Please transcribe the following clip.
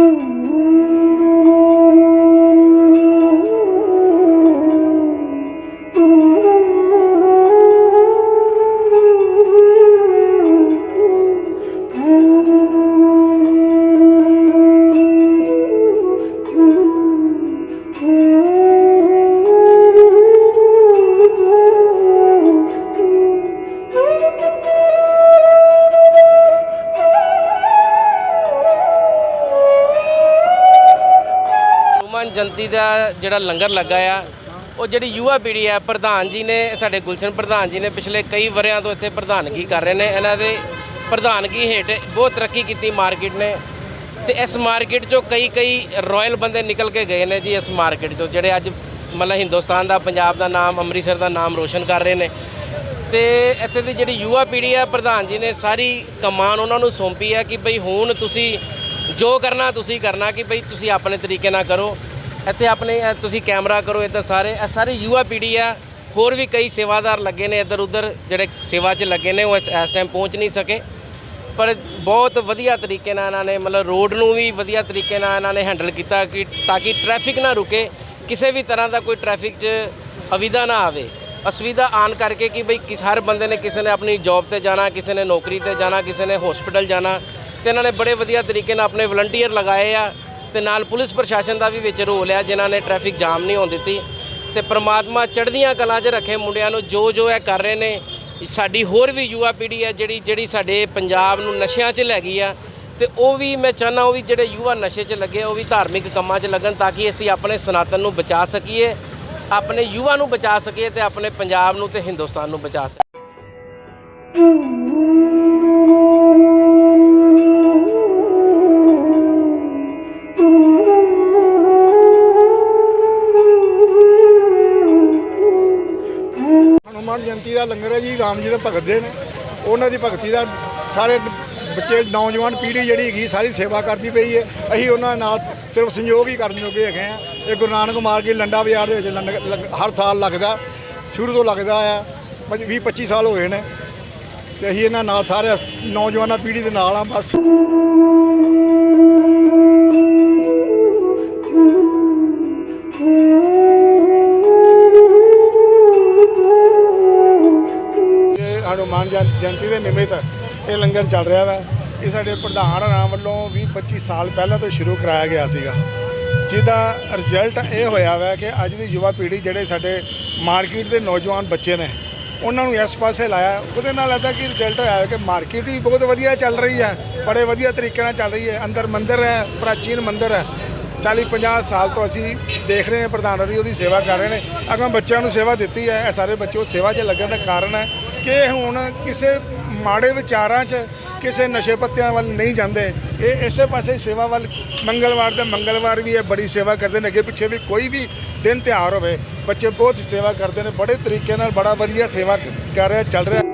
do ਜਨਤੀ ਦਾ ਜਿਹੜਾ ਲੰਗਰ ਲੱਗਾ ਆ, ਉਹ ਜਿਹੜੀ ਯੁਵਾ ਪੀੜ੍ਹੀ ਆ, ਪ੍ਰਧਾਨ ਜੀ ਨੇ, ਸਾਡੇ ਗੁਲਸ਼ਨ ਪ੍ਰਧਾਨ ਜੀ ਨੇ ਪਿਛਲੇ ਕਈ ਵਰਿਆਂ ਤੋਂ ਇੱਥੇ ਪ੍ਰਧਾਨਗੀ ਕਰ ਰਹੇ ਨੇ। ਇਹਨਾਂ ਦੇ ਪ੍ਰਧਾਨਗੀ ਹੇਠ ਬਹੁਤ ਤਰੱਕੀ ਕੀਤੀ ਮਾਰਕੀਟ ਨੇ ਤੇ ਇਸ ਮਾਰਕੀਟ ਚੋਂ ਕਈ ਕਈ ਰਾਇਲ ਬੰਦੇ ਨਿਕਲ ਕੇ ਗਏ ਨੇ ਜੀ ਇਸ ਮਾਰਕੀਟ ਚੋਂ, ਜਿਹੜੇ ਅੱਜ ਮਤਲਬ ਹਿੰਦੁਸਤਾਨ ਦਾ, ਪੰਜਾਬ ਦਾ ਨਾਮ, ਅੰਮ੍ਰਿਤਸਰ ਦਾ ਨਾਮ ਰੋਸ਼ਨ ਕਰ ਰਹੇ ਨੇ। ਤੇ ਇੱਥੇ ਦੀ ਜਿਹੜੀ ਯੁਵਾ ਪੀੜ੍ਹੀ ਆ, ਪ੍ਰਧਾਨ ਜੀ ਨੇ ਸਾਰੀ ਕਮਾਨ ਉਹਨਾਂ ਨੂੰ ਸੌਂਪੀ ਆ ਕਿ ਭਈ ਹੁਣ ਤੁਸੀਂ ਜੋ ਕਰਨਾ, ਤੁਸੀਂ ਕਰਨਾ, ਕਿ ਭਈ ਤੁਸੀਂ ਆਪਣੇ ਤਰੀਕੇ ਨਾਲ ਕਰੋ। ਇੱਥੇ ਆਪਣੇ ਇਹ ਤੁਸੀਂ ਕੈਮਰਾ ਕਰੋ, ਇੱਧਰ ਸਾਰੇ, ਇਹ ਸਾਰੇ ਯੁਵਾ ਪੀੜ੍ਹੀ ਆ। ਹੋਰ ਵੀ ਕਈ ਸੇਵਾਦਾਰ ਲੱਗੇ ਨੇ ਇੱਧਰ ਉੱਧਰ, ਜਿਹੜੇ ਸੇਵਾ 'ਚ ਲੱਗੇ ਨੇ, ਉਹ ਇਸ ਇਸ ਟਾਈਮ ਪਹੁੰਚ ਨਹੀਂ ਸਕੇ। ਪਰ ਬਹੁਤ ਵਧੀਆ ਤਰੀਕੇ ਨਾਲ ਇਹਨਾਂ ਨੇ, ਮਤਲਬ ਰੋਡ ਨੂੰ ਵੀ ਵਧੀਆ ਤਰੀਕੇ ਨਾਲ ਇਹਨਾਂ ਨੇ ਹੈਂਡਲ ਕੀਤਾ ਕਿ, ਤਾਂ ਕਿ ਟ੍ਰੈਫਿਕ ਨਾ ਰੁਕੇ, ਕਿਸੇ ਵੀ ਤਰ੍ਹਾਂ ਦਾ ਕੋਈ ਟ੍ਰੈਫਿਕ 'ਚ ਅਵਿਧਾ ਨਾ ਆਵੇ। ਅਸੁਵਿਧਾ ਆਣ ਕਰਕੇ ਕਿ ਬਈ ਕਿਸ, ਹਰ ਬੰਦੇ ਨੇ ਕਿਸੇ ਨੇ ਆਪਣੀ ਜੌਬ ਤੇ ਜਾਣਾ, ਕਿਸੇ ਨੇ ਨੌਕਰੀ ਤੇ ਜਾਣਾ, ਕਿਸੇ ਨੇ ਹਸਪੀਟਲ ਜਾਣਾ। ਤੇ ਇਹਨਾਂ ਨੇ ਬੜੇ ਵਧੀਆ ਤਰੀਕੇ ਨਾਲ ਆਪਣੇ ਵਲੰਟੀਅਰ ਲਗਾਏ ਆ। ਤੇ ਨਾਲ ਪੁਲਿਸ ਪ੍ਰਸ਼ਾਸਨ ਦਾ ਵੀ ਵਿੱਚ ਰੋਲ ਹੈ ਜਿਨ੍ਹਾਂ ਨੇ ਟ੍ਰੈਫਿਕ ਜਾਮ ਨਹੀਂ ਹੋਣ ਦਿੱਤੀ। ਤੇ ਪ੍ਰਮਾਤਮਾ ਚੜ੍ਹਦੀਆਂ ਕਲਾਂ 'ਚ ਰੱਖੇ ਮੁੰਡਿਆਂ ਨੂੰ ਜੋ ਜੋ ਇਹ ਕਰ ਰਹੇ ਨੇ। ਸਾਡੀ ਹੋਰ ਵੀ ਯੁਵਾ ਪੀੜ੍ਹੀ ਹੈ ਜਿਹੜੀ ਜਿਹੜੀ ਸਾਡੇ ਪੰਜਾਬ ਨੂੰ ਨਸ਼ਿਆਂ 'ਚ ਲੈ ਗਈ ਆ। ਤੇ ਉਹ ਵੀ ਮੈਂ ਚਾਹੁੰਦਾ ਉਹ ਵੀ ਜਿਹੜੇ ਯੁਵਾ ਨਸ਼ੇ 'ਚ ਲੱਗੇ, ਉਹ ਵੀ ਧਾਰਮਿਕ ਕੰਮਾਂ 'ਚ ਲੱਗਣ ਤਾਂ ਕਿ ਅਸੀਂ ਆਪਣੇ ਸਨਾਤਨ ਨੂੰ ਬਚਾ ਸਕੀਏ, ਆਪਣੇ ਯੁਵਾ ਨੂੰ ਬਚਾ ਸਕੀਏ ਤੇ ਆਪਣੇ ਪੰਜਾਬ ਨੂੰ ਤੇ ਹਿੰਦੁਸਤਾਨ ਨੂੰ ਬਚਾ ਸਕੀਏ। ਦਾ ਲੰਗਰ ਹੈ ਜੀ, ਰਾਮ ਜੀ ਦੇ ਭਗਤ ਦੇ ਨੇ। ਉਹਨਾਂ ਦੀ ਭਗਤੀ ਦਾ ਸਾਰੇ ਬੱਚੇ, ਨੌਜਵਾਨ ਪੀੜ੍ਹੀ ਜਿਹੜੀ ਹੈਗੀ, ਸਾਰੀ ਸੇਵਾ ਕਰਦੀ ਪਈ ਹੈ। ਅਸੀਂ ਉਹਨਾਂ ਨਾਲ ਸਿਰਫ ਸੰਯੋਗ ਹੀ ਕਰਨ ਜੋਗੇ ਹੈਗੇ ਆ ਇਹ ਗੁਰੂ ਨਾਨਕ ਮਾਰਗੀ ਲੰਡਾ ਬਾਜ਼ਾਰ ਦੇ ਵਿੱਚ ਲੰਡ- ਲੰਗ- ਹਰ ਸਾਲ ਲੱਗਦਾ, ਸ਼ੁਰੂ ਤੋਂ ਲੱਗਦਾ ਆ। 20 25 ਸਾਲ ਹੋ ਗਏ ਨੇ। ਤੇ ਅਸੀਂ ਇਹਨਾਂ ਨਾਲ ਸਾਰੇ ਨੌਜਵਾਨਾਂ ਪੀੜ੍ਹੀ ਦੇ ਨਾਲ ਆ ਬਸ। ਹਨੂਮਾਨ ਜਯੰ- ਜਯੰਤੀ ਦੇ ਨਿਮਿਤ ਇਹ ਲੰਗਰ ਚੱਲ ਰਿਹਾ ਵਾ। ਇਹ ਸਾਡੇ ਪ੍ਰਧਾਨ ਰਾਮ ਵੱਲੋਂ 20 25 ਸਾਲ ਪਹਿਲਾਂ ਤੋਂ ਸ਼ੁਰੂ ਕਰਾਇਆ ਗਿਆ ਸੀਗਾ। ਜਿਹਦਾ ਰਿਜ਼ਲਟ ਇਹ ਹੋਇਆ ਵਾ ਕਿ ਅੱਜ ਦੀ ਯੁਵਾ ਪੀੜ੍ਹੀ ਜਿਹੜੇ ਸਾਡੇ ਮਾਰਕੀਟ ਦੇ ਨੌਜਵਾਨ ਬੱਚੇ ਨੇ, ਉਹਨਾਂ ਨੂੰ ਇਸ ਪਾਸੇ ਲਾਇਆ। ਉਹਦੇ ਨਾਲ ਇਹਦਾ ਕੀ ਰਿਜ਼ਲਟ ਹੋਇਆ ਕਿ ਮਾਰਕੀਟ ਵੀ ਬਹੁਤ ਵਧੀਆ ਚੱਲ ਰਹੀ ਹੈ, ਬੜੇ ਵਧੀਆ ਤਰੀਕੇ ਨਾਲ ਚੱਲ ਰਹੀ ਹੈ। ਅੰਦਰ ਮੰਦਿਰ ਹੈ, ਪ੍ਰਾਚੀਨ ਮੰਦਿਰ ਹੈ। 40 50 ਸਾਲ ਤੋਂ ਅਸੀਂ ਦੇਖ ਰਹੇ ਹਾਂ ਪ੍ਰਧਾਨ ਜੀ ਉਹਦੀ ਸੇਵਾ ਕਰ ਰਹੇ ਨੇ। ਅਗਾਂ ਬੱਚਿਆਂ ਨੂੰ ਸੇਵਾ ਦਿੱਤੀ ਹੈ। ਇਹ ਸਾਰੇ ਬੱਚੇ ਉਹ ਸੇਵਾ 'ਚ ਲੱਗਣ ਦਾ ਕਾਰਨ ਹੈ ਕਿ ਹੁਣ ਕਿਸੇ ਮਾੜੇ ਵਿਚਾਰਾਂ 'ਚ ਕਿਸੇ ਨਸ਼ੇ ਪੱਤਿਆਂ ਵੱਲ ਨਹੀਂ ਜਾਂਦੇ। ਇਹ ਇਸੇ ਪਾਸੇ ਸੇਵਾ ਵੱਲ ਮੰਗਲਵਾਰ ਦੇ ਮੰਗਲਵਾਰ ਵੀ ਇਹ ਬੜੀ ਸੇਵਾ ਕਰਦੇ ਨੇ ਅੱਗੇ ਪਿੱਛੇ ਵੀ ਕੋਈ ਵੀ ਦਿਨ ਤਿਉਹਾਰ ਹੋਵੇ, ਬੱਚੇ ਬਹੁਤ ਸੇਵਾ ਕਰਦੇ ਨੇ, ਬੜੇ ਤਰੀਕੇ ਨਾਲ ਬੜਾ ਵਧੀਆ ਸੇਵਾ ਕਰ ਰਿਹਾ, ਚੱਲ ਰਿਹਾ।